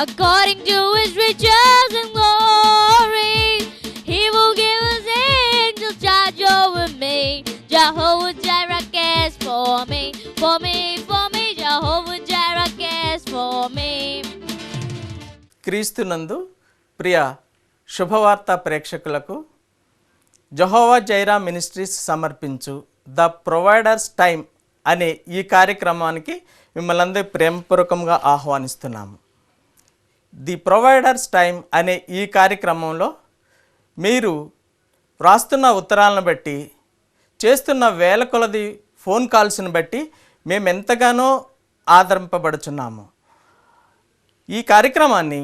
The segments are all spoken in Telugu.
according to His riches and glory. He will give His angels charge over me. Jehovah Jireh cares for me, for me, for me. Jehovah Jireh cares for me. క్రీస్తునందు ప్రియ శుభవార్త ప్రేక్షకులకు జహోవా జైరా మినిస్ట్రీస్ సమర్పించు ద ప్రొవైడర్స్ టైం అనే ఈ కార్యక్రమానికి మిమ్మల్ని అందరూ ప్రేమపూర్వకంగా ఆహ్వానిస్తున్నాము ది ప్రొవైడర్స్ టైం అనే ఈ కార్యక్రమంలో మీరు వ్రాస్తున్న ఉత్తరాలను బట్టి చేస్తున్న వేల కొలది ఫోన్ కాల్స్ని బట్టి మేము ఎంతగానో ఆదరింపబడుచున్నాము. ఈ కార్యక్రమాన్ని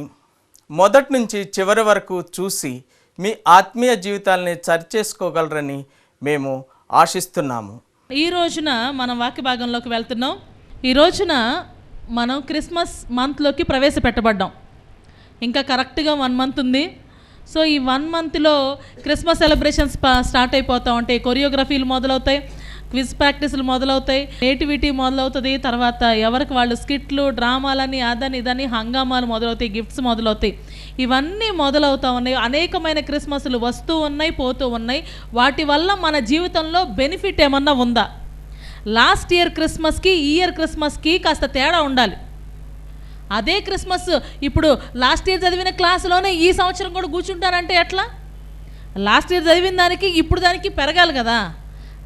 మొదటి నుంచి చివరి వరకు చూసి మీ ఆత్మీయ జీవితాలని సరిచేసుకోగలరని మేము ఆశిస్తున్నాము. ఈ రోజున మనం వాక్య భాగంలోకి వెళ్తున్నాం. ఈ రోజున మనం క్రిస్మస్ మంత్లోకి ప్రవేశపెట్టబడ్డాం. ఇంకా కరెక్ట్గా వన్ మంత్ ఉంది. సో ఈ వన్ మంత్లో క్రిస్మస్ సెలబ్రేషన్స్ స్టార్ట్ అయిపోతూ ఉంటాయి. కొరియోగ్రఫీలు మొదలవుతాయి క్విజ్ ప్రాక్టీసులు మొదలవుతాయి నేటివిటీ మొదలవుతుంది. తర్వాత ఎవరికి వాళ్ళు స్కిట్లు డ్రామాలని అదని ఇదని హంగామాలు మొదలవుతాయి గిఫ్ట్స్ మొదలవుతాయి. ఇవన్నీ మొదలవుతూ ఉన్నాయి. అనేకమైన క్రిస్మస్లు వస్తూ ఉన్నాయి పోతూ ఉన్నాయి. వాటి వల్ల మన జీవితంలో బెనిఫిట్ ఏమన్నా ఉందా? లాస్ట్ ఇయర్ క్రిస్మస్కి ఈ ఇయర్ క్రిస్మస్కి కాస్త తేడా ఉండాలి. అదే క్రిస్మస్. ఇప్పుడు లాస్ట్ ఇయర్ చదివిన క్లాసులోనే ఈ సంవత్సరం కూడా కూర్చుంటారంటే ఎట్లా? లాస్ట్ ఇయర్ చదివిన దానికి ఇప్పుడు దానికి పెరగాలి కదా.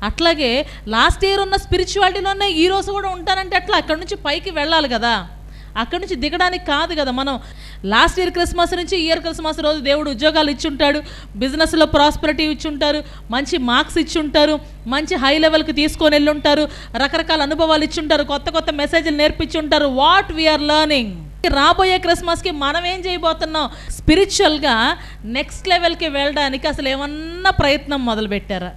అట్లాగే లాస్ట్ ఇయర్ ఉన్న స్పిరిచువాలిటీలోనే ఈ రోజు కూడా ఉంటానంటే ఎట్లా? అక్కడి నుంచి పైకి వెళ్ళాలి కదా. అక్కడి నుంచి దిగడానికి కాదు కదా మనం. లాస్ట్ ఇయర్ క్రిస్మస్ నుంచి ఇయర్ క్రిస్మస్ రోజు దేవుడు ఉద్యోగాలు ఇచ్చుంటాడు బిజినెస్లో ప్రాస్పరిటీ ఇచ్చుంటారు మంచి మార్క్స్ ఇచ్చుంటారు మంచి హై లెవెల్కి తీసుకొని వెళ్ళుంటారు రకరకాల అనుభవాలు ఇచ్చుంటారు కొత్త కొత్త మెసేజ్లు నేర్పించుంటారు. వాట్ వీఆర్ లర్నింగ్ రాబోయే క్రిస్మస్కి మనం ఏం చేయబోతున్నాం? స్పిరిచువల్గా నెక్స్ట్ లెవెల్కి వెళ్ళడానికి అసలు ఏమన్నా ప్రయత్నం మొదలుపెట్టారా?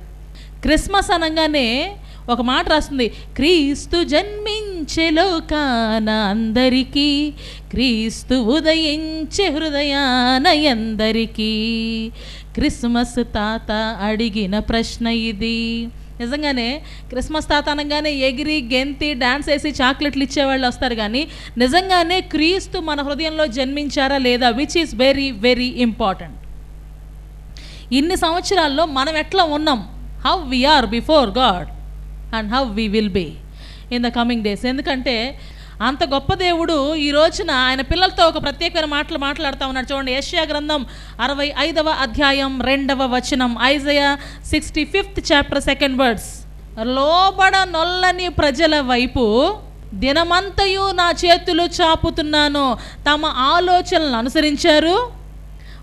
క్రిస్మస్ అనగానే ఒక మాట రాస్తుంది క్రీస్తు జన్మించే లోకాన అందరికీ క్రీస్తు ఉదయించే హృదయాన ఎందరికీ. క్రిస్మస్ తాత అడిగిన ప్రశ్న ఇది. నిజంగానే క్రిస్మస్ తాత అనగానే ఎగిరి గెంతి డ్యాన్స్ వేసి చాక్లెట్లు ఇచ్చేవాళ్ళు వస్తారు కానీ నిజంగానే క్రీస్తు మన హృదయంలో జన్మించారా లేదా which is very very important ఇన్ని సంవత్సరాల్లో మనం ఎట్లా ఉన్నాం? How we are before God and how we will be in the coming days ఎందుకంటే అంత గొప్ప దేవుడు ఈ రోజున ఆయన పిల్లలతో ఒక ప్రత్యేకమైన మాటలు మాట్లాడుతూ ఉన్నాడు. చూడండి ఏషియా గ్రంథం అరవై ఐదవ అధ్యాయం రెండవ వచనం Isaiah sixty fifth chapter second words లోబడ నొల్లని ప్రజల వైపు దినమంతయు నా చేతులు చాపుతున్నాను. తమ ఆలోచనలను అనుసరించారు.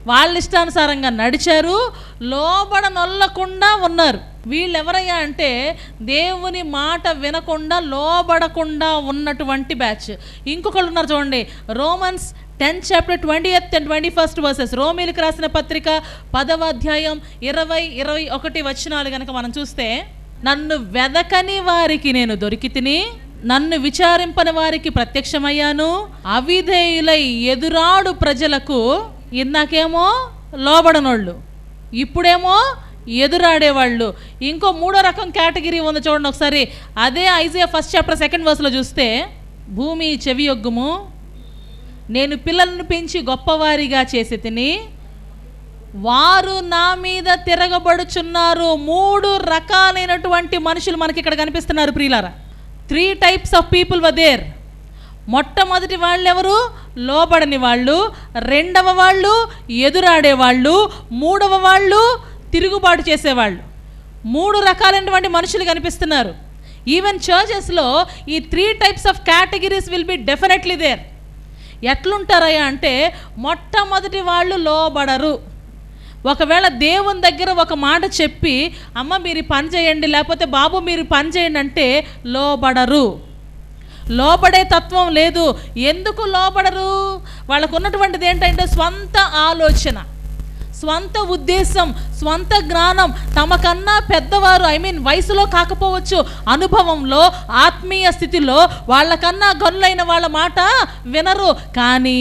వాళ్ళ ఇష్టానుసారంగా నడిచారు. లోబడ నొల్లకుండా ఉన్నారు. వీళ్ళెవరయ్యా అంటే దేవుని మాట వినకుండా లోబడకుండా ఉన్నటువంటి బ్యాచ్. ఇంకొకళ్ళు ఉన్నారు చూడండి. Romans tenth chapter twenty eighth and twenty first verses. రోమిలకు రాసిన పత్రిక పదవ అధ్యాయం ఇరవై ఇరవై ఒకటి వచనాలు కనుక మనం చూస్తే నన్ను వెదకని వారికి నేను దొరికి తిని నన్ను విచారింపని వారికి ప్రత్యక్షమయ్యాను అవిధేయులై ఎదురాడు ప్రజలకు ఇందాకేమో లోబడనోళ్ళు ఇప్పుడేమో ఎదురాడేవాళ్ళు. ఇంకో మూడో రకం కేటగిరీ ఉంది చూడండి ఒకసారి. అదే ఐజియా ఫస్ట్ చాప్టర్ సెకండ్ వర్స్లో చూస్తే భూమి చెవి యొగ్గుము నేను పిల్లలను పెంచి గొప్పవారిగా చేసి తిని వారు నా మీద తిరగబడుచున్నారు. మూడు రకాలైనటువంటి మనుషులు మనకి ఇక్కడ కనిపిస్తున్నారు ప్రియులారా. Three types of people whether మొట్టమొదటి వాళ్ళు ఎవరు? లోబడని వాళ్ళు. రెండవ వాళ్ళు ఎదురాడే వాళ్ళు మూడవ వాళ్ళు తిరుగుబాటు చేసేవాళ్ళు. మూడు రకాలైనటువంటి మనుషులు కనిపిస్తున్నారు. ఈవెన్ చర్చెస్లో ఈ three types of categories will be definitely there ఎట్లుంటారయ్యా అంటే మొట్టమొదటి వాళ్ళు లోబడరు. ఒకవేళ దేవుని దగ్గర ఒక మాట చెప్పి అమ్మ మీరు పని చేయండి లేకపోతే బాబు మీరు పని చేయండి అంటే లోబడరు. లోబడే తత్వం లేదు. ఎందుకు లోబడరు? వాళ్ళకు ఉన్నటువంటిది ఏంటంటే స్వంత ఆలోచన. స్వంత ఉద్దేశం స్వంత జ్ఞానం తమకన్నా పెద్దవారు ఐ మీన్ వయసులో కాకపోవచ్చు అనుభవంలో ఆత్మీయ స్థితిలో వాళ్ళకన్నా గనులైన వాళ్ళ మాట వినరు. కానీ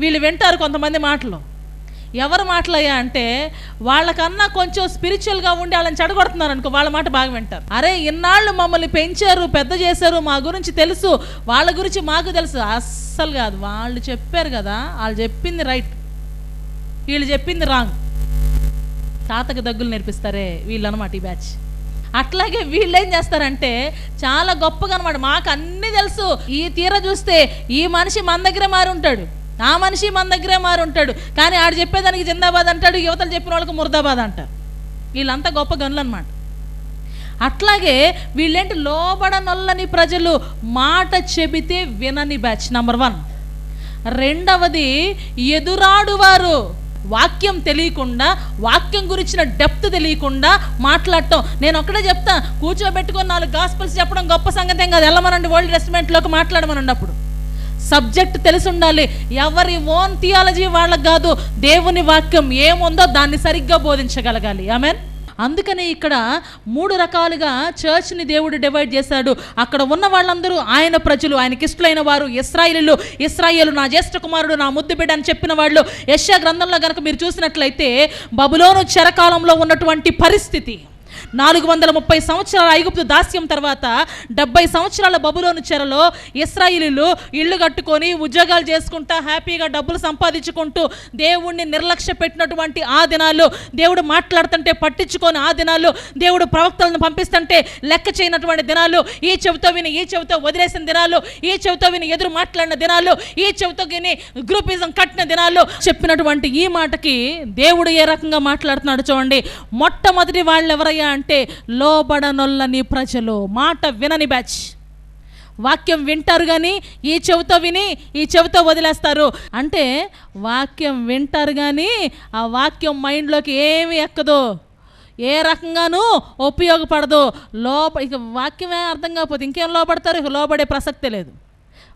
వీళ్ళు వింటారు కొంతమంది మాటలు. ఎవరు మాటలయ్యా అంటే వాళ్ళకన్నా కొంచెం స్పిరిచువల్గా ఉండి వాళ్ళని చెడగొడుతున్నారు అనుకో వాళ్ళ మాట బాగా వింటారు. అరే ఇన్నాళ్ళు మమ్మల్ని పెంచారు పెద్ద చేశారు మా గురించి తెలుసు వాళ్ళ గురించి మాకు తెలుసు. అస్సలు కాదు వాళ్ళు చెప్పారు కదా వాళ్ళు చెప్పింది రైట్ వీళ్ళు చెప్పింది రాంగ్ తాతకు దగ్గులు నేర్పిస్తారే వీళ్ళు అనమాట ఈ బ్యాచ్ అట్లాగే వీళ్ళు ఏం చేస్తారంటే చాలా గొప్పగా అనమాట మాకు అన్నీ తెలుసు. ఈ తీర చూస్తే ఈ మనిషి మన దగ్గరే మారి ఉంటాడు. ఆ మనిషి మన దగ్గరే మారి ఉంటాడు. కానీ ఆడు చెప్పేదానికి జిందాబాద్ అంటాడు యువతలు చెప్పిన వాళ్ళకి ముర్దాబాద్ అంటారు. వీళ్ళంతా గొప్ప గనులు అనమాట అట్లాగే వీళ్ళేంటి లోబడనొల్లని ప్రజలు మాట చెబితే వినని బ్యాచ్ నంబర్ వన్ రెండవది ఎదురాడువారు. వాక్యం తెలియకుండా వాక్యం గురించిన డెప్త్ తెలియకుండా మాట్లాడటం. నేను ఒక్కడే చెప్తా కూర్చోబెట్టుకొని నాలుగు గాస్పల్స్ చెప్పడం గొప్ప సంగతి ఏం కాదు. వెళ్ళమనండి వరల్డ్ రెస్టారెంట్లోకి మాట్లాడమనండి అప్పుడు. సబ్జెక్ట్ తెలిసి ఉండాలి ఎవరి ఓన్ థియాలజీ వాళ్ళకి కాదు దేవుని వాక్యం ఏముందో దాన్ని సరిగ్గా బోధించగలగాలి. ఆమెన్ అందుకని ఇక్కడ మూడు రకాలుగా చర్చ్ని దేవుడు డివైడ్ చేశాడు. అక్కడ ఉన్న వాళ్ళందరూ ఆయన ప్రజలు ఆయనకి ఇష్టలైన వారు. ఇస్రాయిలు ఇస్రాయేలు నా జ్యేష్ఠ కుమారుడు నా ముద్దు బిడ్డ అని చెప్పిన వాళ్ళు. యశ్యా గ్రంథంలో కనుక మీరు చూసినట్లయితే బబులోను చెరకాలంలో ఉన్నటువంటి పరిస్థితి. నాలుగు వందల ముప్పై సంవత్సరాల ఐగుప్తు దాస్యం తర్వాత డెబ్బై సంవత్సరాల బబులోను చెరలో ఇస్రాయిలీలు ఇల్లు కట్టుకొని ఉద్యోగాలు చేసుకుంటా హ్యాపీగా డబ్బులు సంపాదించుకుంటూ దేవుణ్ణి నిర్లక్ష్య పెట్టినటువంటి ఆ దినాలు దేవుడు మాట్లాడుతుంటే పట్టించుకొని ఆ దినాలు దేవుడు ప్రవక్తలను పంపిస్తుంటే లెక్క చేయనటువంటి దినాలు ఈ చెవితో విని ఈ చెవితో వదిలేసిన దినాలు ఈ చెవితో విని ఎదురు మాట్లాడిన దినాలు ఈ చెవితో విని గ్రూపిజం కట్టిన దినాలు చెప్పినటువంటి ఈ మాటకి దేవుడు ఏ రకంగా మాట్లాడుతున్నాడు చూడండి. మొట్టమొదటి వాళ్ళు ఎవరయ్యా అంటే లోబడనొల్లని ప్రజలు. మాట వినని బ్యాచ్. వాక్యం వింటారు కానీ ఈ చెవితో విని ఈ చెవితో వదిలేస్తారు. అంటే వాక్యం వింటారు కానీ ఆ వాక్యం మైండ్లోకి ఏమి ఎక్కదు. ఏ రకంగానూ ఉపయోగపడదు. లోప ఇక వాక్యమే అర్థం కాకపోతే ఇంకేం లోపడతారు ఇక లోబడే ప్రసక్తే లేదు.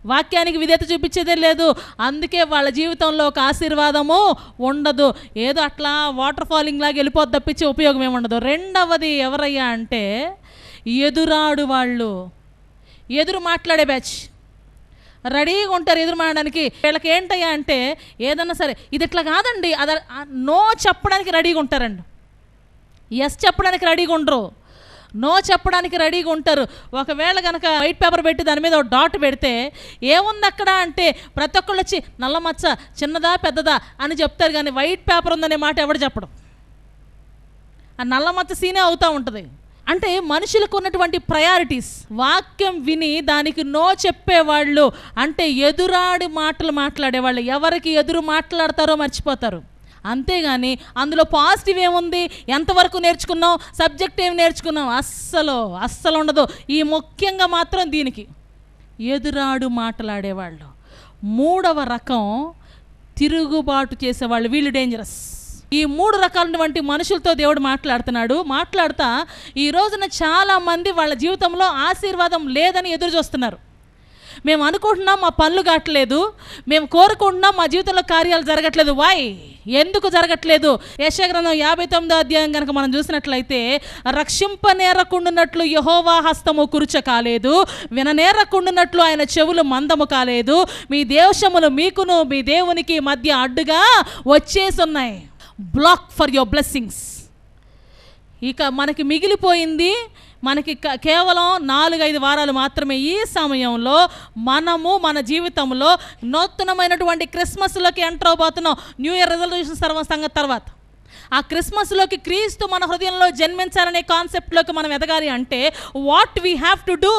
వాక్యానికి విధేత చూపించేదే లేదు. అందుకే వాళ్ళ జీవితంలో ఒక ఆశీర్వాదము ఉండదు. ఏదో అట్లా వాటర్ ఫాలింగ్ లాగా వెళ్ళిపోద్ది తప్పించే ఉపయోగం ఏముండదు. ఉండదు రెండవది ఎవరయ్యా అంటే ఎదురాడు వాళ్ళు. ఎదురు మాట్లాడే బ్యాచ్. రెడీగా ఉంటారు ఎదురు మాడడానికి వీళ్ళకి ఏంటయ్యా అంటే ఏదన్నా సరే ఇది ఇట్లా కాదండి. అది నో చెప్పడానికి రెడీగా ఉంటారండి. ఎస్ చెప్పడానికి రెడీగా ఉండరు. నో చెప్పడానికి రెడీగా ఉంటారు. ఒకవేళ కనుక వైట్ పేపర్ పెట్టి దాని మీద ఒక డాట్ పెడితే ఏముంది అక్కడ అంటే ప్రతి ఒక్కళ్ళు వచ్చి నల్ల మచ్చ చిన్నదా పెద్దదా అని చెప్తారు కానీ వైట్ పేపర్ ఉందనే మాట ఎవడు చెప్పడం. ఆ నల్ల మచ్చ సీనే అవుతూ ఉంటుంది. అంటే మనుషులకు ఉన్నటువంటి ప్రయారిటీస్ వాక్యం విని దానికి నో చెప్పేవాళ్ళు అంటే ఎదురాడి మాటలు మాట్లాడేవాళ్ళు ఎవరికి ఎదురు మాట్లాడతారో మర్చిపోతారు. అంతేగాని అందులో పాజిటివ్ ఏముంది? ఎంతవరకు నేర్చుకున్నాం సబ్జెక్ట్ ఏమి నేర్చుకున్నాం అస్సలు అస్సలు ఉండదు. ఈ ముఖ్యంగా మాత్రం దీనికి. ఎదురాడు మాట్లాడేవాళ్ళు. మూడవ రకం తిరుగుబాటు చేసేవాళ్ళు. వీళ్ళు డేంజరస్ ఈ మూడు రకాలైనటువంటి మనుషులతో దేవుడు మాట్లాడుతున్నాడు. మాట్లాడుతా ఈ రోజున చాలామంది వాళ్ళ జీవితంలో ఆశీర్వాదం లేదని ఎదురు చూస్తున్నారు మేము అనుకుంటున్నాం మా పనులు కావట్లేదు. మేము కోరుకుంటున్నాం మా జీవితంలో కార్యాలు జరగట్లేదు. వాయ్ ఎందుకు జరగట్లేదు? యశగ్రంథం యాభై తొమ్మిదో అధ్యాయం కనుక మనం చూసినట్లయితే రక్షింపనేరకుండునట్లు యహోవా హస్తము కురుచ కాలేదు. విననేరకుండునట్లు ఆయన చెవులు మందము కాలేదు. మీ దేశములు మీకును మీ దేవునికి మధ్య అడ్డుగా వచ్చేసున్నాయి. బ్లాక్ ఫర్ యువర్ బ్లెస్సింగ్స్ ఇక మనకి మిగిలిపోయింది మనకి కేవలం నాలుగైదు వారాలు మాత్రమే ఈ సమయంలో మనము మన జీవితంలో నూతనమైనటువంటి క్రిస్మస్లోకి ఎంటర్ అవబోతున్నాం. న్యూ ఇయర్ రెజల్యూషన్ సర్వ సంగతి తర్వాత. ఆ క్రిస్మస్లోకి క్రీస్తు మన హృదయంలో జన్మించాలనే కాన్సెప్ట్లోకి మనం ఎదగాలి అంటే what we have to do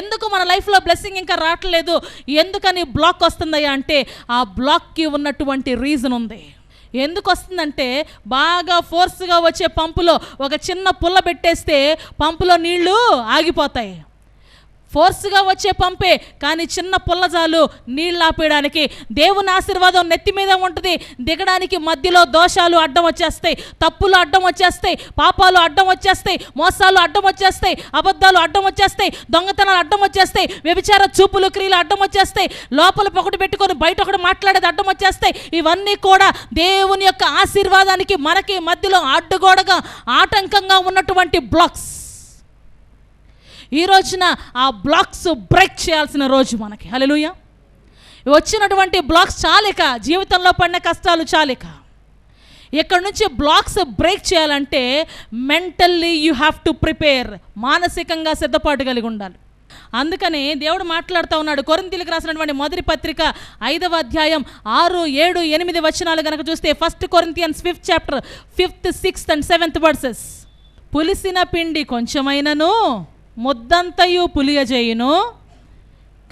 ఎందుకు మన లైఫ్లో బ్లెస్సింగ్ ఇంకా రావట్లేదు? ఎందుకని బ్లాక్ వస్తుందయ్యా అంటే ఆ బ్లాక్కి ఉన్నటువంటి రీజన్ ఉంది. ఎందుకు వస్తుందంటే బాగా ఫోర్స్గా వచ్చే పంపులో ఒక చిన్న పుల్ల పెట్టేస్తే పంపులో నీళ్ళు ఆగిపోతాయి. ఫోర్స్గా వచ్చే పంపే కానీ చిన్న పుల్లజాలు నీళ్ళు ఆపేయడానికి దేవుని ఆశీర్వాదం నెత్తి మీద ఉంటుంది. దిగడానికి మధ్యలో దోషాలు అడ్డం వచ్చేస్తాయి తప్పులు అడ్డం వచ్చేస్తాయి పాపాలు అడ్డం వచ్చేస్తాయి మోసాలు అడ్డం వచ్చేస్తాయి అబద్ధాలు అడ్డం వచ్చేస్తాయి దొంగతనాలు అడ్డం వచ్చేస్తాయి వ్యభిచార చూపులు క్రియలు అడ్డం వచ్చేస్తాయి లోపల ఒకటి పెట్టుకొని బయట ఒకటి మాట్లాడేది అడ్డం వచ్చేస్తాయి. ఇవన్నీ కూడా దేవుని యొక్క ఆశీర్వాదానికి మనకి మధ్యలో అడ్డుగోడగా ఆటంకంగా ఉన్నటువంటి బ్లాక్స్. ఈ రోజున ఆ బ్లాక్స్ బ్రేక్ చేయాల్సిన రోజు మనకి. హల్లెలూయా. వచ్చినటువంటి బ్లాక్స్ చాలిక జీవితంలో పడిన కష్టాలు చాలిక. ఇక్కడ నుంచి బ్లాక్స్ బ్రేక్ చేయాలంటే mentally you have to prepare మానసికంగా సిద్ధపాటు కలిగి ఉండాలి. అందుకని దేవుడు మాట్లాడుతూ ఉన్నాడు. కొరింతీలకు రాసినటువంటి మొదటి పత్రిక ఐదవ అధ్యాయం ఆరు ఏడు ఎనిమిది వచనాలు కనుక చూస్తే first Corinthians fifth chapter fifth sixth and seventh verses పులిసిన పిండి కొంచెమైనను ముద్దంతయు పులియజేయును.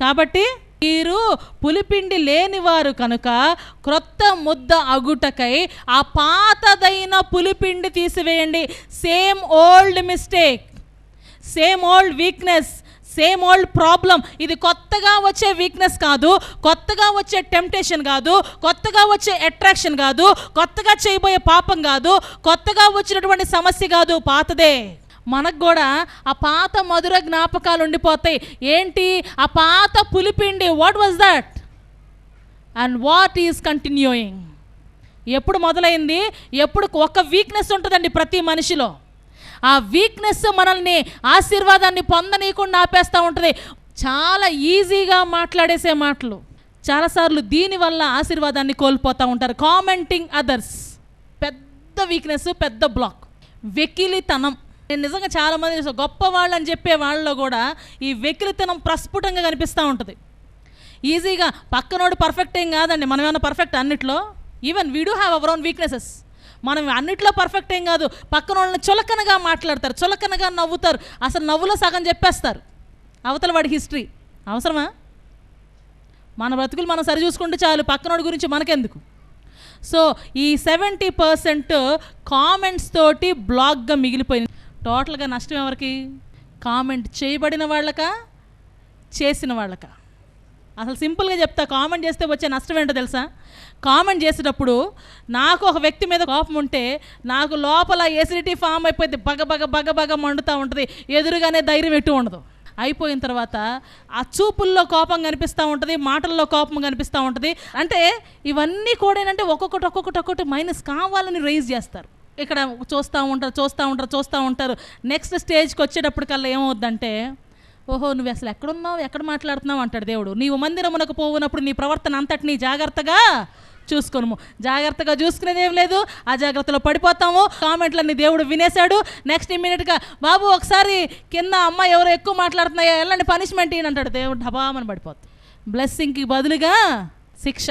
కాబట్టి మీరు పులిపిండి లేనివారు కనుక క్రొత్త ముద్ద అగుటకై ఆ పాతదైన పులిపిండి తీసివేయండి. Same old mistake same old weakness same old problem ఇది కొత్తగా వచ్చే వీక్నెస్ కాదు కొత్తగా వచ్చే టెంప్టేషన్ కాదు కొత్తగా వచ్చే అట్రాక్షన్ కాదు కొత్తగా చేయబోయే పాపం కాదు కొత్తగా వచ్చినటువంటి సమస్య కాదు పాతదే. మనకు కూడా ఆ పాత మధుర జ్ఞాపకాలు ఉండిపోతాయి. ఏంటి? ఆ పాత పులిపిండి what was that and what is continuing ఎప్పుడు మొదలైంది? ఎప్పుడు ఒక వీక్నెస్ ఉంటుందండి ప్రతి మనిషిలో. ఆ వీక్నెస్ మనల్ని ఆశీర్వాదాన్ని పొందనీయకుండా ఆపేస్తూ ఉంటుంది. చాలా ఈజీగా మాట్లాడేసే మాటలు. చాలాసార్లు దీనివల్ల ఆశీర్వాదాన్ని కోల్పోతూ ఉంటారు. కామెంటింగ్ అదర్స్ పెద్ద వీక్నెస్ పెద్ద బ్లాక్ వెకిలితనం. నేను నిజంగా చాలామంది గొప్ప వాళ్ళు అని చెప్పే వాళ్ళలో కూడా ఈ వెకిలితనం ప్రస్ఫుటంగా కనిపిస్తూ ఉంటుంది. ఈజీగా పక్కనోడు పర్ఫెక్ట్ ఏం కాదండి మనం ఏమైనా పర్ఫెక్ట్ అన్నిట్లో? Even we do have our own weaknesses మనం అన్నిట్లో పర్ఫెక్ట్ ఏం కాదు పక్కన వాళ్ళని చులకనగా మాట్లాడతారు చులకనగా నవ్వుతారు అసలు నవ్వులో సగం చెప్పేస్తారు. అవతల వాడి హిస్టరీ అవసరమా? మన బ్రతుకులు మనం సరి చూసుకుంటే చాలు పక్కనోడి గురించి మనకెందుకు? సో ఈ సెవెంటీ పర్సెంట్ కామెంట్స్ తోటి బ్లాగ్గా మిగిలిపోయింది. టోటల్గా నష్టం ఎవరికి? కామెంట్ చేయబడిన వాళ్ళకా? చేసిన వాళ్ళకా? అసలు సింపుల్గా చెప్తా కామెంట్ చేస్తే వచ్చే నష్టం ఏంటో తెలుసా? కామెంట్ చేసేటప్పుడు నాకు ఒక వ్యక్తి మీద కోపం ఉంటే నాకు లోపల ఎసిడిటీ ఫామ్ అయిపోయింది. బగ బగ బగ బగ మండుతూ ఉంటుంది. ఎదురుగానే ధైర్యం ఎటు ఉండదు. అయిపోయిన తర్వాత ఆ చూపుల్లో కోపం కనిపిస్తూ ఉంటుంది మాటల్లో కోపం కనిపిస్తూ ఉంటుంది. అంటే ఇవన్నీ కూడా ఏంటంటే ఒక్కొక్కటి ఒక్కొక్కటి ఒక్కొక్కటి మైనస్ కావాలని రైజ్ చేస్తారు. ఇక్కడ చూస్తూ ఉంటారు చూస్తూ ఉంటారు చూస్తూ ఉంటారు. నెక్స్ట్ స్టేజ్కి వచ్చేటప్పటికల్లా ఏమవుద్దంటే ఓహో నువ్వు అసలు ఎక్కడున్నావు ఎక్కడ మాట్లాడుతున్నావు అంటాడు దేవుడు. నీవు మందిరమునకు పోవునప్పుడు నీ ప్రవర్తన అంతటినీ జాగ్రత్తగా చూసుకోము జాగ్రత్తగా చూసుకునేది ఏం లేదు ఆ జాగ్రత్తలో పడిపోతాము. కామెంట్లన్నీ దేవుడు వినేశాడు. నెక్స్ట్ ఇమ్మీడియట్గా బాబు ఒకసారి కింద అమ్మ ఎవరు ఎక్కువ మాట్లాడుతున్నాయో ఎలాంటి పనిష్మెంట్ అంటాడు దేవుడు. డబామని పడిపోతుంది బ్లెస్సింగ్కి బదులుగా శిక్ష.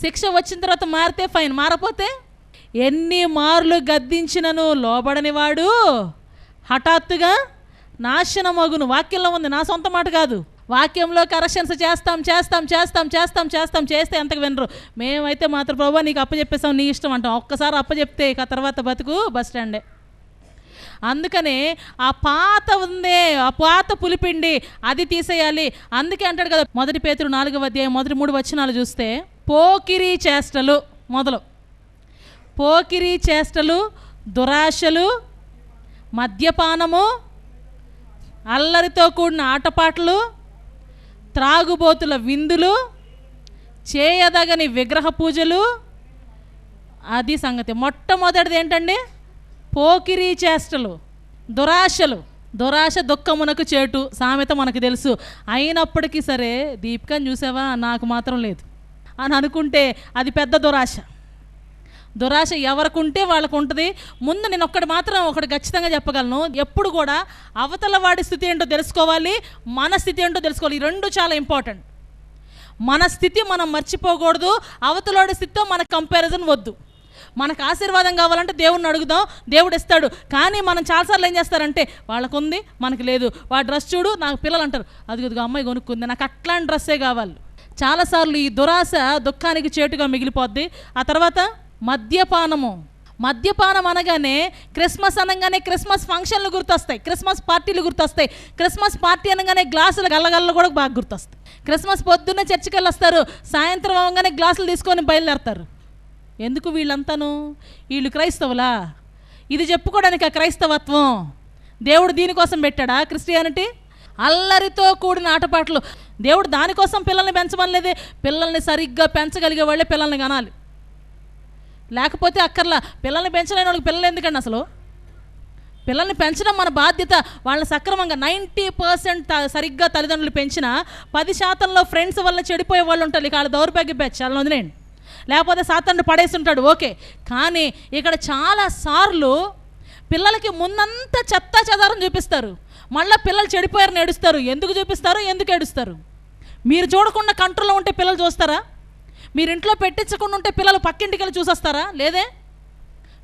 శిక్ష వచ్చిన తర్వాత మారితే ఫైన్ మారపోతే ఎన్ని మార్లు గద్దించినను లోబడనివాడు హఠాత్తుగా నాశనమగును. వాక్యంలో ఉంది నా సొంత మాట కాదు. వాక్యంలో కరెక్షన్స్ చేస్తాం చేస్తాం చేస్తాం చేస్తాం చేస్తాం చేస్తే ఎంతకు వినరు. మేమైతే మాత్రం ప్రభా నీకు అప్పచెప్పేసాం నీ ఇష్టం అంటాం. ఒక్కసారి అప్పచెప్తే ఇక తర్వాత బతుకు బస్ స్టాండే. అందుకనే ఆ పాత ఉందే ఆ పాత పులిపిండి అది తీసేయాలి. అందుకే అంటాడు కదా మొదటి పేతురు నాలుగవ అధ్యాయం మొదటి మూడు వచనాలు చూస్తే పోకిరి చేష్టలు మొదలు. పోకిరి చేష్టలు దురాశలు మద్యపానము అల్లరితో కూడిన ఆటపాటలు త్రాగుబోతుల విందులు చేయదగని విగ్రహ పూజలు అది సంగతి. మొట్టమొదటిది ఏంటండి? పోకిరీ చేష్టలు దురాశలు. దురాశ దుఃఖమునకు చేటు సామెత మనకు తెలుసు. అయినప్పటికీ సరే దీపికని చూసావా? నాకు మాత్రం లేదు. అని అనుకుంటే అది పెద్ద దురాశ. దురాశ ఎవరికి ఉంటే వాళ్ళకు ఉంటుంది ముందు నేను ఒక్కటి మాత్రం ఒకటి ఖచ్చితంగా చెప్పగలను. ఎప్పుడు కూడా అవతల వాడి స్థితి ఏంటో తెలుసుకోవాలి మన స్థితి ఏంటో తెలుసుకోవాలి. ఈ రెండు చాలా ఇంపార్టెంట్ మన స్థితి మనం మర్చిపోకూడదు అవతలవాడి స్థితితో మన కంపారిజన్ వద్దు. మనకు ఆశీర్వాదం కావాలంటే దేవుడిని అడుగుదాం దేవుడు ఇస్తాడు. కానీ మనం చాలాసార్లు ఏం చేస్తారంటే వాళ్ళకు ఉంది మనకు లేదు. వాడు డ్రెస్ చూడు నాకు పిల్లలు అంటారు. అది అమ్మాయి కొనుక్కుంది. నాకు అట్లాంటి డ్రెస్సే కావాలి. చాలాసార్లు ఈ దురాశ దుఃఖానికి చేటుగా మిగిలిపోద్ది. ఆ తర్వాత మద్యపానము. మద్యపానం అనగానే క్రిస్మస్ అనగానే క్రిస్మస్ ఫంక్షన్లు గుర్తొస్తాయి. క్రిస్మస్ పార్టీలు గుర్తొస్తాయి. క్రిస్మస్ పార్టీ అనగానే గ్లాసులు గల్లగల్ల కూడా బాగా గుర్తొస్తాయి. క్రిస్మస్ పొద్దున్నే చర్చికి వెళ్ళొస్తారు సాయంత్రం అవగానే గ్లాసులు తీసుకొని బయలుదేరతారు. ఎందుకు వీళ్ళంతాను? వీళ్ళు క్రైస్తవులా? ఇది చెప్పుకోవడానికి ఆ క్రైస్తవత్వం. దేవుడు దీనికోసం పెట్టాడా క్రిస్టియానిటీ? అల్లరితో కూడిన ఆటపాటలు. దేవుడు దానికోసం పిల్లల్ని పెంచమనలేదే. పిల్లల్ని సరిగ్గా పెంచగలిగే వాళ్ళే పిల్లల్ని కనాలి. లేకపోతే అక్కర్లా. పిల్లల్ని పెంచలేని వాళ్ళకి పిల్లలు ఎందుకండి అసలు? పిల్లల్ని పెంచడం మన బాధ్యత. వాళ్ళని సక్రమంగా నైంటీ పర్సెంట్ సరిగ్గా తల్లిదండ్రులు పెంచిన పది శాతంలో ఫ్రెండ్స్ వల్ల చెడిపోయే వాళ్ళు ఉంటారు. ఇక వాళ్ళ దౌర్భాగ్య బ్యాచ్ చాలా వదిలేండి లేకపోతే సాతాన్ని పడేసి ఉంటాడు ఓకే. కానీ ఇక్కడ చాలా సార్లు పిల్లలకి ముందంతా చెత్త చెదారం చూపిస్తారు. మళ్ళీ పిల్లలు చెడిపోయారని ఏడుస్తారు. ఎందుకు చూపిస్తారు? ఎందుకు ఏడుస్తారు? మీరు చూడకుండా కంట్రోల్లో ఉంటే పిల్లలు చూస్తారా? మీరు ఇంట్లో పెట్టించకుండా ఉంటే పిల్లలు పక్కింటికి వెళ్ళి చూసొస్తారా? లేదే?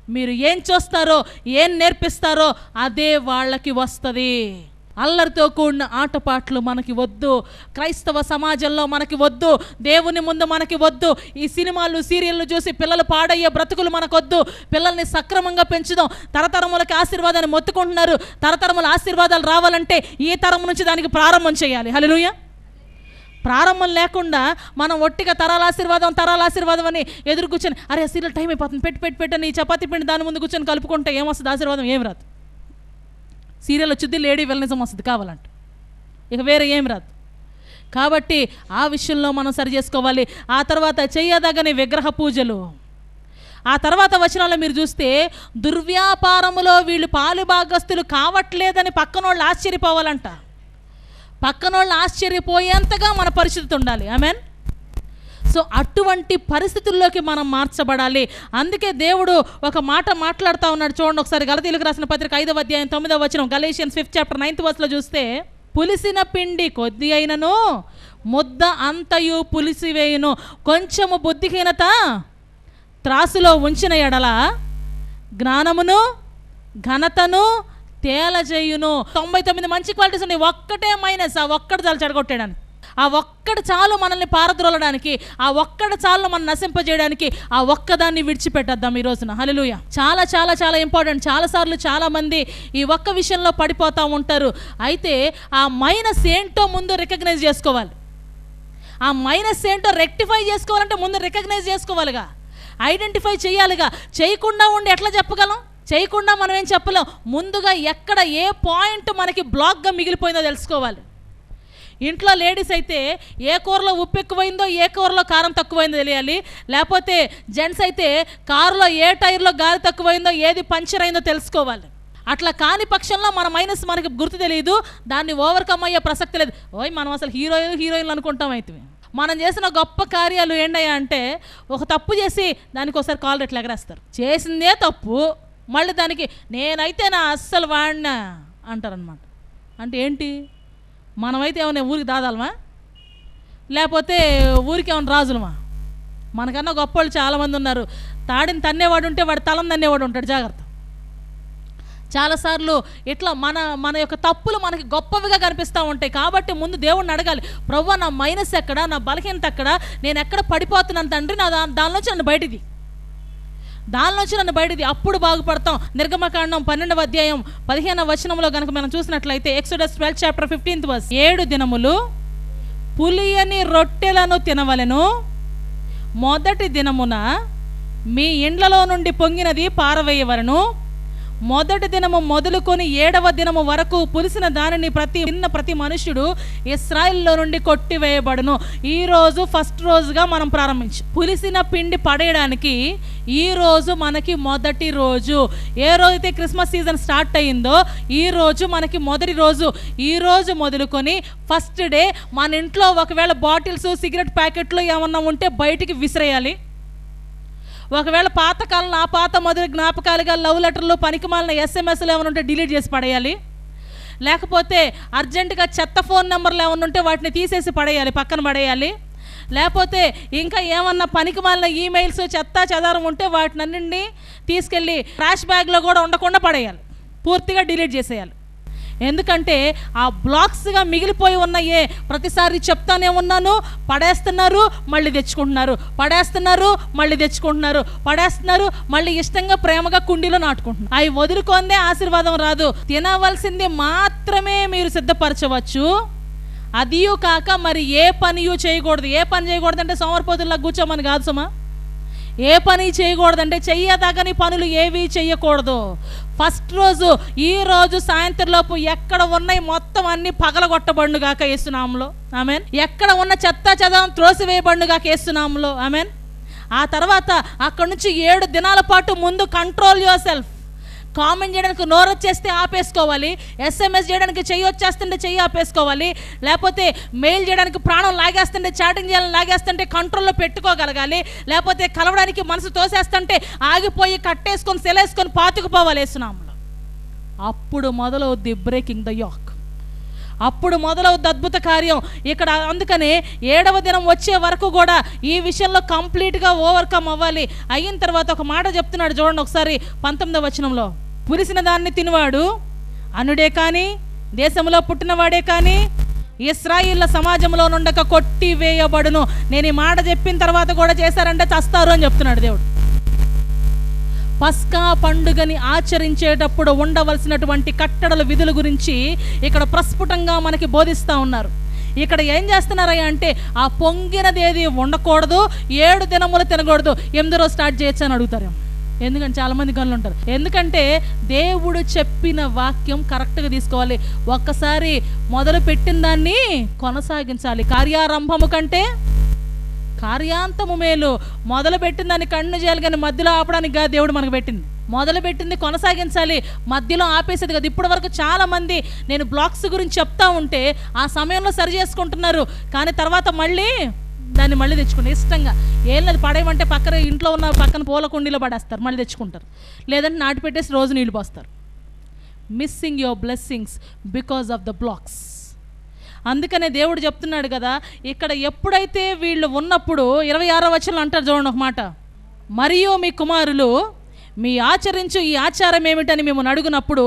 మీరు ఏం చూస్తారో ఏం నేర్పిస్తారో అదే వాళ్ళకి వస్తుంది. అల్లరితో కూడిన ఆటపాట్లు మనకి వద్దు. క్రైస్తవ సమాజంలో మనకి వద్దు. దేవుని ముందు మనకి వద్దు. ఈ సినిమాలు సీరియళ్ళు చూసి పిల్లలు పాడయ్యే బ్రతుకులు మనకొద్దు పిల్లల్ని సక్రమంగా పెంచుదాం. తరతరములకి ఆశీర్వాదాన్ని మొత్తుకుంటున్నారు. తరతరముల ఆశీర్వాదాలు రావాలంటే ఈ తరం నుంచి దానికి ప్రారంభం చేయాలి. హలో ప్రారంభం లేకుండా మనం ఒట్టిగా తరాల ఆశీర్వాదం తరాల ఆశీర్వాదం అని ఎదురు కూర్చొని అరే సీరియల్ టైం అయిపోతుంది పెట్టి పెట్టి పెట్టని ఈ చపాతీ పిండి దాని ముందు కూర్చొని కలుపుకుంటే ఏమొస్తుంది? ఆశీర్వాదం ఏం రాదు. సీరియల్ వచ్చింది లేడీ వెల్నిజం వస్తుంది కావాలంట. ఇక వేరే ఏం రాదు. కాబట్టి ఆ విషయంలో మనం సరి చేసుకోవాలి. ఆ తర్వాత చెయ్యదగని విగ్రహ పూజలు. ఆ తర్వాత వచనాల్లో మీరు చూస్తే దుర్వ్యాపారములో వీళ్ళు పాలు భాగస్తులు కావట్లేదని పక్కనోళ్ళు ఆశ్చర్యపోవాలంట. పక్కనోళ్ళు ఆశ్చర్యపోయేంతగా మన పరిస్థితి ఉండాలి. మీన్ సో అటువంటి పరిస్థితుల్లోకి మనం మార్చబడాలి. అందుకే దేవుడు ఒక మాట మాట్లాడుతూ ఉన్నాడు చూడండి ఒకసారి గలతీలకు రాసిన పత్రిక ఐదవ అధ్యాయం తొమ్మిదవ వచ్చిన గలేషియన్స్ ఫిఫ్త్ చాప్టర్ నైన్త్ వర్స్లో చూస్తే పులిసిన పిండి కొద్ది అయినను ముద్ద అంతయు పులిసివేయును కొంచెము బుద్ధిహీనత త్రాసులో ఉంచిన ఎడల జ్ఞానమును ఘనతను తేలజేయును తొంభై తొమ్మిది మంచి క్వాలిటీస్ ఉన్నాయి. ఒక్కటే మైనస్ ఆ ఒక్కటి చాలా చెడగొట్టేయడానికి. ఆ ఒక్కటి చాలు మనల్ని పారద్రోలడానికి ఆ ఒక్కటి చాలు మనం నశింపజేయడానికి ఆ ఒక్కదాన్ని విడిచిపెట్టద్దాం ఈ రోజున. హలలుయ చాలా చాలా చాలా ఇంపార్టెంట్ చాలాసార్లు చాలామంది ఈ ఒక్క విషయంలో పడిపోతూ ఉంటారు. అయితే ఆ మైనస్ ఏంటో ముందు రికగ్నైజ్ చేసుకోవాలి. ఆ మైనస్ ఏంటో రెక్టిఫై చేసుకోవాలంటే ముందు రికగ్నైజ్ చేసుకోవాలిగా. ఐడెంటిఫై చేయాలిగా. చేయకుండా ఉండి ఎట్లా చెప్పగలం? చేయకుండా మనం ఏం చెప్పలేం. ముందుగా ఎక్కడ ఏ పాయింట్ మనకి బ్లాక్గా మిగిలిపోయిందో తెలుసుకోవాలి. ఇంట్లో లేడీస్ అయితే ఏ కూరలో ఉప్పు ఎక్కువైందో ఏ కూరలో కారం తక్కువైందో తెలియాలి. లేకపోతే జెంట్స్ అయితే కారులో ఏ టైర్లో గాలి తక్కువైందో ఏది పంచర్ అయిందో తెలుసుకోవాలి. అట్లా కాని పక్షంలో మన మైనస్ మనకి గుర్తు తెలియదు దాన్ని ఓవర్కమ్ అయ్యే ప్రసక్తి లేదు. ఓయ్ మనం అసలు హీరోయిన్ హీరోయిన్లు అనుకుంటాం అయితే. మనం చేసిన గొప్ప కార్యాలు ఏంటయ్యా అంటే ఒక తప్పు చేసి దానికి ఒకసారి కాల్ రెట్లు ఎగరేస్తారు. చేసిందే తప్పు. మళ్ళీ దానికి నేనైతే నా అస్సలు వాడినా అంటారనమాట అంటే ఏంటి? మనమైతే ఏమైనా ఊరికి దాదాలమా? లేకపోతే ఊరికి ఏమైనా రాజులమా? మనకన్నా గొప్ప వాళ్ళు చాలామంది ఉన్నారు. తాడిని తన్నేవాడు ఉంటే వాడు తలం తన్నేవాడు ఉంటాడు జాగ్రత్త. చాలాసార్లు ఇట్లా మన మన యొక్క తప్పులు మనకి గొప్పవిగా కనిపిస్తూ ఉంటాయి. కాబట్టి ముందు దేవుణ్ణి అడగాలి. ప్రవ్వ నా మైనస్ ఎక్కడ? నా బలహీనత ఎక్కడ? నేను ఎక్కడ పడిపోతున్నాను తండ్రి? నా దాని దానిలోంచి నన్ను బయటిది దానిలోంచి నన్ను బయటిది అప్పుడు బాగుపడతాం. నిర్గమకాండం పన్నెండవ అధ్యాయం పదిహేనవ వచనంలో కనుక మనం చూసినట్లయితే Exodus twelve chapter fifteenth verse. ఏడు దినములు పులియని రొట్టెలను తినవలెను. మొదటి దినమున మీ ఇండ్లలో నుండి పొంగినది పారవేయవలను. మొదటి దినము మొదలుకొని ఏడవ దినము వరకు పులిసిన దానిని ప్రతి చిన్న ప్రతి మనుష్యుడు ఇస్రాయిల్లో నుండి కొట్టివేయబడును. ఈ రోజు ఫస్ట్ రోజుగా మనం ప్రారంభించు పులిసిన పిండి పడేయడానికి ఈ రోజు మనకి మొదటి రోజు. ఏ రోజైతే క్రిస్మస్ సీజన్ స్టార్ట్ అయ్యిందో ఈ రోజు మనకి మొదటి రోజు. ఈ రోజు మొదలుకొని ఫస్ట్ డే మన ఇంట్లో ఒకవేళ బాటిల్స్ సిగరెట్ ప్యాకెట్లు ఏమన్నా ఉంటే బయటికి విసిరేయాలి. ఒకవేళ పాతకాలం ఆ పాత మొదటి జ్ఞాపకాలుగా లవ్ లెటర్లు పనికిమాలిన ఎస్ఎంఎస్లు ఏమైనా ఉంటే డిలీట్ చేసి పడేయాలి. లేకపోతే అర్జెంటుగా చెత్త ఫోన్ నెంబర్లు ఏమైనా ఉంటే వాటిని తీసేసి పడేయాలి పక్కన పడేయాలి. లేకపోతే ఇంకా ఏమన్నా పనికిమాలిన ఈమెయిల్స్ చెత్త చెదారం ఉంటే వాటిని అన్నింటినీ తీసుకెళ్ళి ట్రాష్ బ్యాగ్లో కూడా ఉండకుండా పడేయాలి. పూర్తిగా డిలీట్ చేసేయాలి. ఎందుకంటే ఆ బ్లాక్స్గా మిగిలిపోయి ఉన్నాయే. ప్రతిసారి చెప్తానే ఉన్నాను పడేస్తున్నారు మళ్ళీ తెచ్చుకుంటున్నారు. పడేస్తున్నారు మళ్ళీ తెచ్చుకుంటున్నారు. పడేస్తున్నారు మళ్ళీ ఇష్టంగా ప్రేమగా కుండీలో నాటుకుంటున్నారు. అవి వదులుకొందే ఆశీర్వాదం రాదు. తినవలసింది మాత్రమే మీరు సిద్ధపరచవచ్చు. అదియు కాక మరి ఏ పనియు చేయకూడదు. ఏ పని చేయకూడదు అంటే సోమరిపోతుల్లా కూర్చోమని కాదు సుమా. ఏ పని చేయకూడదంటే చెయ్యదగని పనులు ఏవి చేయకూడదు ఫస్ట్ రోజు ఈ రోజు సాయంత్రంలోపు ఎక్కడ ఉన్నాయి మొత్తం అన్ని పగలగొట్టబడును గాక వేస్తున్నాములో ఆమెన్. ఎక్కడ ఉన్న చెత్త చెదం త్రోసివేయబడును గాక వేస్తున్నాములో ఆమెన్. ఆ తర్వాత అక్కడ నుంచి ఏడు దినాల పాటు ముందు కంట్రోల్ యువర్ సెల్ఫ్ కామెంట్ చేయడానికి నోరు వచ్చేస్తే ఆపేసుకోవాలి. ఎస్ఎంఎస్ చేయడానికి చెయ్యి వచ్చేస్తుంటే చెయ్యి ఆపేసుకోవాలి. లేకపోతే మెయిల్ చేయడానికి ప్రాణం లాగేస్తుంటే చాటింగ్ చేయాలని లాగేస్తుంటే కంట్రోల్లో పెట్టుకోగలగాలి. లేకపోతే కలవడానికి మనసు తోసేస్తుంటే ఆగిపోయి కట్టేసుకొని సెలేసుకొని పాతుకుపోవాలి వేస్తున్నాములో అప్పుడు మొదలవుద్ది బ్రేకింగ్ ద యాక్ అప్పుడు మొదలవుద్ది అద్భుత కార్యం. ఇక్కడ అందుకనే ఏడవ దినం వచ్చే వరకు కూడా ఈ విషయంలో కంప్లీట్గా ఓవర్కమ్ అవ్వాలి. అయిన తర్వాత ఒక మాట చెప్తున్నాడు చూడండి ఒకసారి పంతొమ్మిదవ వచనంలో. పులిసిన దాన్ని తినవాడు. అనుడే కానీ దేశంలో పుట్టినవాడే కానీ ఇస్రాయిల్ల సమాజంలో నుండక కొట్టి వేయబడును. నేను ఈ మాట చెప్పిన తర్వాత కూడా చేశారంటే చస్తారు అని చెప్తున్నాడు దేవుడు. పస్కా పండుగని ఆచరించేటప్పుడు ఉండవలసినటువంటి కట్టడల విధుల గురించి ఇక్కడ ప్రస్ఫుటంగా మనకి బోధిస్తూ ఉన్నారు. ఇక్కడ ఏం చేస్తున్నారయ్యా అంటే ఆ పొంగినదేది ఉండకూడదు ఏడు దినములు తినకూడదు. ఎనిమిది రోజు స్టార్ట్ చేయొచ్చు అని అడుగుతారు ఎందుకంటే చాలామంది గనులు ఉంటారు. ఎందుకంటే దేవుడు చెప్పిన వాక్యం కరెక్ట్గా తీసుకోవాలి. ఒక్కసారి మొదలు పెట్టిన దాన్ని కొనసాగించాలి. కార్యారంభము కంటే కార్యాంతము మేలు. మొదలు పెట్టిన దాన్ని కన్ను చేయాలి కానీ మధ్యలో ఆపడానికి కాదు దేవుడు మనకు పెట్టింది. మొదలు పెట్టింది కొనసాగించాలి. మధ్యలో ఆపేసేది కదా. ఇప్పటి వరకు చాలామంది నేను బ్లాక్స్ గురించి చెప్తా ఉంటే ఆ సమయంలో సరి చేసుకుంటున్నారు. కానీ తర్వాత మళ్ళీ దాన్ని మళ్ళీ తెచ్చుకుంటారు ఇష్టంగా. ఏం లేదు పడేయమంటే పక్కన ఇంట్లో ఉన్న పక్కన పూల కుండీలో పడేస్తారు మళ్ళీ తెచ్చుకుంటారు. లేదంటే నాటి పెట్టేసి రోజు నీళ్ళు పోస్తారు. Missing your blessings because of the blocks అందుకనే దేవుడు చెప్తున్నాడు కదా ఇక్కడ ఎప్పుడైతే వీళ్ళు ఉన్నప్పుడు ఇరవై ఆరో వచనం అంటారు చూడండి ఒక మాట. మరియు మీ కుమారులు మీ ఆచరించు ఈ ఆచారం ఏమిటని మేము అడుగునప్పుడు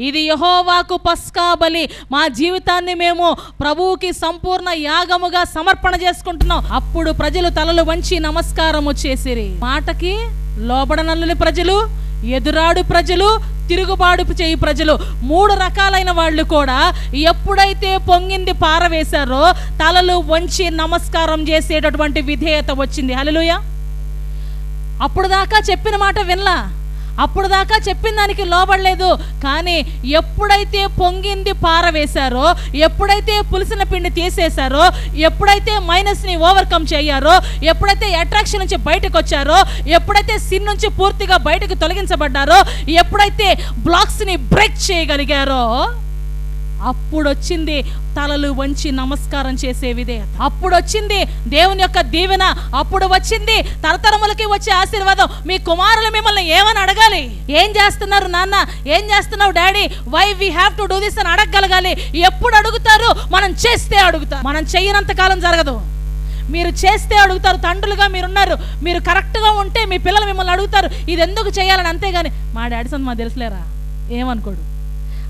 ఇది యహోవాకు పస్కా బలి. మా జీవితాన్ని మేము ప్రభువుకి సంపూర్ణ యాగముగా సమర్పణ చేసుకుంటున్నాం. అప్పుడు ప్రజలు తలలు వంచి నమస్కారము చేసిరి. మాటకి లోబడనల్లుని ప్రజలు ఎదురాడు ప్రజలు తిరుగుబాటు చేయి ప్రజలు. మూడు రకాలైన వాళ్ళు కూడా ఎప్పుడైతే పొంగింది పారవేశారో తలలు వంచి నమస్కారం చేసేటటువంటి విధేయత వచ్చింది. హలలుయ అప్పుడు దాకా చెప్పిన మాట వినలా? అప్పుడు దాకా చెప్పిన దానికి లోబడలేదు. కానీ ఎప్పుడైతే పొంగింది పారవేశారో ఎప్పుడైతే పులిసిన పిండి తీసేశారో ఎప్పుడైతే మైనస్ని ఓవర్కమ్ చేయారో ఎప్పుడైతే అట్రాక్షన్ నుంచి బయటకు వచ్చారో ఎప్పుడైతే సిన్ నుంచి పూర్తిగా బయటకు తొలగించబడ్డారో ఎప్పుడైతే బ్లాక్స్ని బ్రేక్ చేయగలిగారో అప్పుడు వచ్చింది తలలు వంచి నమస్కారం చేసే విధేయత. అప్పుడు వచ్చింది దేవుని యొక్క దీవెన. అప్పుడు వచ్చింది తరతరములకి వచ్చే ఆశీర్వాదం. మీ కుమారులు మిమ్మల్ని ఏమని అడగాలి? ఏం చేస్తున్నారు నాన్న? ఏం చేస్తున్నావు daddy? Why we have to do this అని అడగగలగాలి. ఎప్పుడు అడుగుతారు? మనం చేస్తే అడుగుతారు. మనం చెయ్యనంత కాలం జరగదు. మీరు చేస్తే అడుగుతారు. తండ్రులుగా మీరున్నారు. మీరు కరెక్ట్గా ఉంటే మీ పిల్లలు మిమ్మల్ని అడుగుతారు. ఇది ఎందుకు చేయాలని అంతేగాని మా డాడీ సంత మాకు తెలుసులేరా? ఏమనుకోడు.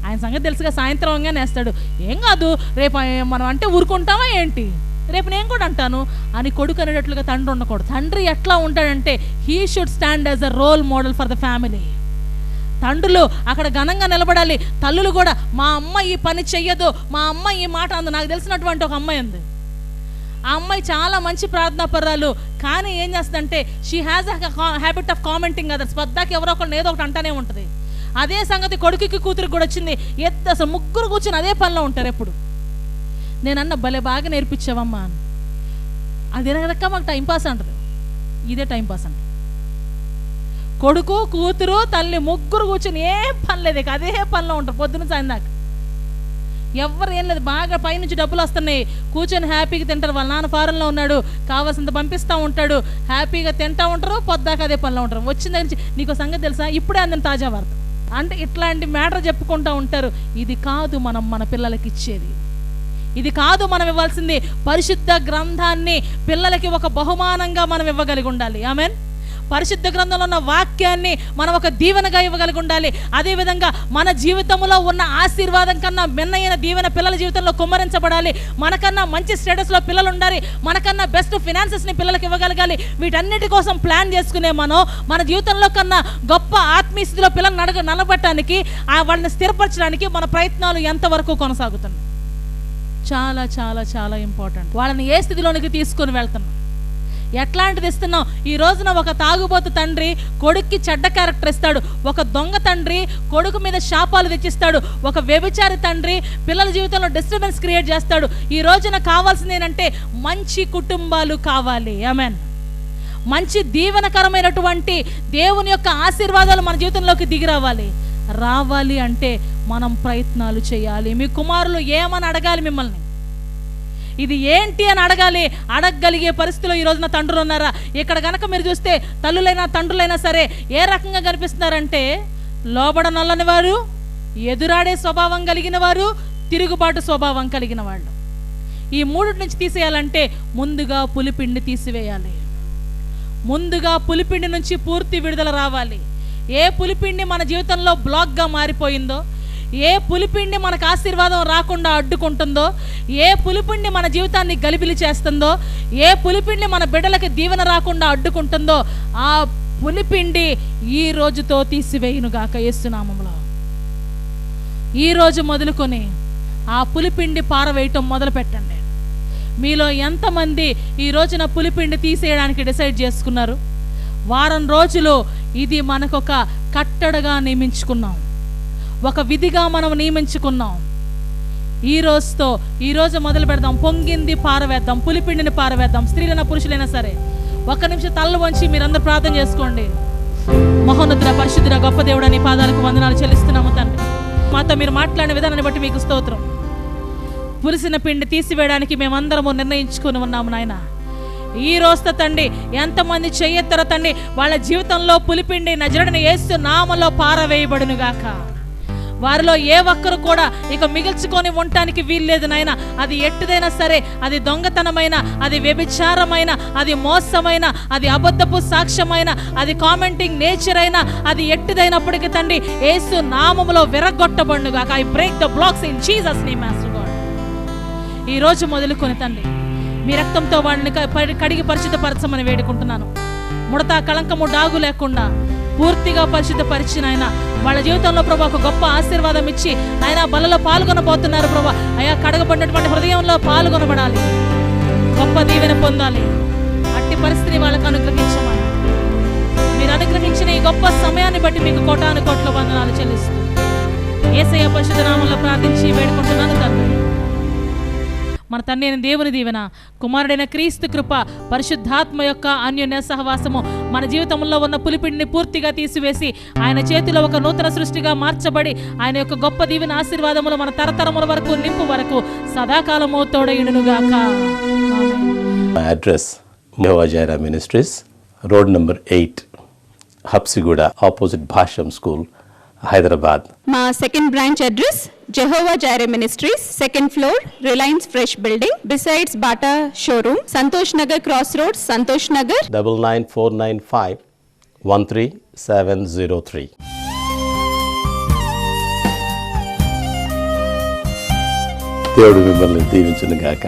ఆయన సంగతి తెలుసుగా సాయంత్రం అవగానే వేస్తాడు ఏం కాదు రేపు మనం అంటే ఊరుకుంటామా ఏంటి? రేపు నేను కూడా అంటాను. అని కొడుకు అనేటట్లుగా తండ్రి ఉండకూడదు. తండ్రి ఎట్లా ఉంటాడంటే he should stand as a role model for the family తండ్రులు అక్కడ ఘనంగా నిలబడాలి. తల్లులు కూడా మా అమ్మ ఈ పని చెయ్యదు మా అమ్మ ఈ మాట అందు. నాకు తెలిసినటువంటి ఒక అమ్మాయి ఉంది. ఆ అమ్మాయి చాలా మంచి ప్రార్థనా పర్రాలు కానీ ఏం చేస్తుందంటే she has habit of commenting others పద్దాకి ఎవరో ఒకళ్ళు ఏదో ఒకటి అంటానే ఉంటుంది. అదే సంగతి కొడుకుకి కూతురికి కూడా వచ్చింది. ఎద్దు అసలు ముగ్గురు కూర్చొని అదే పనిలో ఉంటారు ఎప్పుడు? నేను అన్న భలే బాగా నేర్పించావమ్మా అని. అది రక మాకు టైంపాస్ అంటది. ఇదే టైంపాస్ అంటారు అంట. కొడుకు కూతురు తల్లి ముగ్గురు కూర్చొని ఏం పని లేదు. అదే పనిలో ఉంటారు పొద్దున సాయందాకా ఎవరు ఏం లేదు. బాగా పైనుంచి డబ్బులు వస్తున్నాయి. కూర్చొని హ్యాపీగా తింటారు. వాళ్ళ నాన్న ఫారెన్లో ఉన్నాడు. కావాల్సినంత పంపిస్తూ ఉంటాడు. హ్యాపీగా తింటూ ఉంటారు. పొద్దాక అదే పనిలో ఉంటారు. వచ్చిన దగ్గర నుంచి నీకు సంగతి తెలుసా? ఇప్పుడే అందిన తాజా వార్త. అంటే ఇట్లాంటి మ్యాటర్ చెప్పుకుంటూ ఉంటారు. ఇది కాదు మనం మన పిల్లలకి ఇచ్చేది. ఇది కాదు మనం ఇవ్వాల్సింది పరిశుద్ధ గ్రంథాన్ని పిల్లలకి ఒక బహుమానంగా మనం ఇవ్వగలిగి ఉండాలి. ఆమెన్? పరిశుద్ధ గ్రంథంలో ఉన్న వాక్యాన్ని మనం ఒక దీవెనగా ఇవ్వగలిగి ఉండాలి. అదేవిధంగా మన జీవితంలో ఉన్న ఆశీర్వాదం కన్నా మిన్నైన దీవెన పిల్లల జీవితంలో కుమ్మరించబడాలి. మనకన్నా మంచి స్టేటస్లో పిల్లలు ఉండాలి. మనకన్నా బెస్ట్ ఫినాన్సెస్ని పిల్లలకి ఇవ్వగలగాలి. వీటన్నిటి కోసం ప్లాన్ చేసుకునే మనం మన జీవితంలో కన్నా గొప్ప ఆత్మీయ స్థితిలో పిల్లల్ని నడగ నలబట్టడానికి ఆ వాళ్ళని స్థిరపరచడానికి మన ప్రయత్నాలు ఎంతవరకు కొనసాగుతున్నాయి? చాలా చాలా చాలా ఇంపార్టెంట్. వాళ్ళని ఏ స్థితిలోనికి తీసుకొని వెళ్తున్నాం? ఎట్లాంటిది ఇస్తున్నావు? ఈ రోజున ఒక తాగుబోతు తండ్రి కొడుక్కి చెడ్డ క్యారెక్టర్ ఇస్తాడు. ఒక దొంగ తండ్రి కొడుకు మీద శాపాలు తెచ్చిస్తాడు. ఒక వ్యభిచారి తండ్రి పిల్లల జీవితంలో డిస్టర్బెన్స్ క్రియేట్ చేస్తాడు. ఈ రోజున కావాల్సింది ఏంటంటే మంచి కుటుంబాలు కావాలి. ఆమెన్ మంచి దీవెనకరమైనటువంటి దేవుని యొక్క ఆశీర్వాదాలు మన జీవితంలోకి దిగి రావాలి. రావాలి అంటే మనం ప్రయత్నాలు చేయాలి. మీ కుమారులు ఏమని అడగాలి మిమ్మల్ని? ఇది ఏంటి అని అడగాలి. అడగగలిగే పరిస్థితిలో ఈ రోజున తండ్రులు ఉన్నారా ఇక్కడ కనుక మీరు చూస్తే తల్లులైనా తండ్రులైనా సరే ఏ రకంగా కనిపిస్తున్నారంటే లోబడ నల్లని వారు ఎదురాడే స్వభావం కలిగిన వారు తిరుగుబాటు స్వభావం కలిగిన వాళ్ళు. ఈ మూడు నుంచి తీసేయాలంటే ముందుగా పులిపిండి తీసివేయాలి. ముందుగా పులిపిండి నుంచి పూర్తి విడుదల రావాలి. ఏ పులిపిండి మన జీవితంలో బ్లాక్గా మారిపోయిందో ఏ పులిపిండి మనకు ఆశీర్వాదం రాకుండా అడ్డుకుంటుందో ఏ పులిపిండి మన జీవితాన్ని గలిబిలి చేస్తుందో ఏ పులిపిండి మన బిడ్డలకి దీవెన రాకుండా అడ్డుకుంటుందో ఆ పులిపిండి ఈ రోజుతో తీసివేయునుగాక యేసునామంలో. ఈ రోజు మొదలుకొని ఆ పులిపిండి పారవేయటం మొదలు పెట్టండి మీలో ఎంతమంది ఈ రోజున పులిపిండి తీసేయడానికి డిసైడ్ చేసుకున్నారు? వారం రోజులు ఇది మనకొక కట్టడగా నియమించుకున్నాం. ఒక విధిగా మనం నియమించుకున్నాం. ఈ రోజుతో ఈ రోజు మొదలు పెడదాం. పొంగింది పారవేద్దాం పులిపిండిని పారవేద్దాం స్త్రీలైనా పురుషులైనా సరే. ఒక్క నిమిషం తల్ల వంచి మీరందరూ ప్రార్థన చేసుకోండి. మహోన్నతుల పరిశుద్ధుల గొప్ప దేవుడు నీ పాదాలకు వందనాలు చెల్లిస్తున్నాము తండ్రి. మాతో మీరు మాట్లాడిన విధానాన్ని బట్టి మీకు స్తోత్రం. పులిసిన పిండి తీసివేయడానికి మేమందరము నిర్ణయించుకుని ఉన్నాము నాయన. ఈ రోజుతో తండ్రి ఎంతమంది చెయ్యెత్తరో తండ్రి వాళ్ళ జీవితంలో పులిపిండి నజరడిని వేస్తూ నామలో పారవేయబడును గాక వారిలో ఏ ఒక్కరు కూడా ఇక మిగిల్చుకొని ఉండటానికి వీల్లేదు నాయన. అది ఎట్టుదైనా సరే అది దొంగతనమైన అది వ్యభిచారమైన అది మోసమైన అది అబద్ధపు సాక్ష్యమైన అది కామెంటింగ్ నేచర్ అయినా అది ఎట్టుదైనప్పటికీ తండ్రి ఏసు నామములో విరగొట్టబడును గాక I break the blocks in Jesus name master God ఈ రోజు మొదలుకొని తండ్రి మీ రక్తంతో వాళ్ళని కడిగి పరిశుద్ధపరచమని వేడుకుంటున్నాను. ముడత కళంకము డాగు లేకుండా పూర్తిగా పరిశుద్ధపరిచిన ఆయన. వాళ్ళ జీవితంలో ప్రభా ఒక గొప్ప ఆశీర్వాదం ఇచ్చి ఆయన బలలో పాల్గొనబోతున్నారు ప్రభా. అయా కడగబడినటువంటి హృదయంలో పాల్గొనబడాలి. గొప్ప దీవెన పొందాలి. అట్టి పరిస్థితిని వాళ్ళకు అనుగ్రహించమని. మీరు అనుగ్రహించిన ఈ గొప్ప సమయాన్ని బట్టి మీకు కోటాను కోట్ల వందనాలు చెల్లిస్తూ. ఏసయ్య పరిశుద్ధ నామంలో ప్రార్థించి వేడుకుంటున్నాను తండ్రి. మన తండ్రి అయిన దేవుని దీవెన కుమారుడైన క్రీస్తు కృప పరిశుద్ధాత్మ యొక్క అన్యోన్య సహవాసము మన జీవితంలో ఉన్న పులిపిండిని పూర్తిగా తీసివేసి ఆయన చేతిలో ఒక నూతన సృష్టిగా మార్చబడి ఆయన యొక్క గొప్ప దీవెన ఆశీర్వాదములు మన తరతరముల వరకు నింపు వరకు సదాకాలము తోడయుడునుగాక Jehovah Jireh Ministries, road number 8, Hapsiguda, opposite Bhasham School, Hyderabad. మా second branch address Jehovah Jireh ministries second floor Reliance Fresh building besides Bata showroom Santosh Nagar cross road Santosh Nagar double nine four nine five one three seven zero three. దేవుడు మిమ్మల్ని దీవించును గాక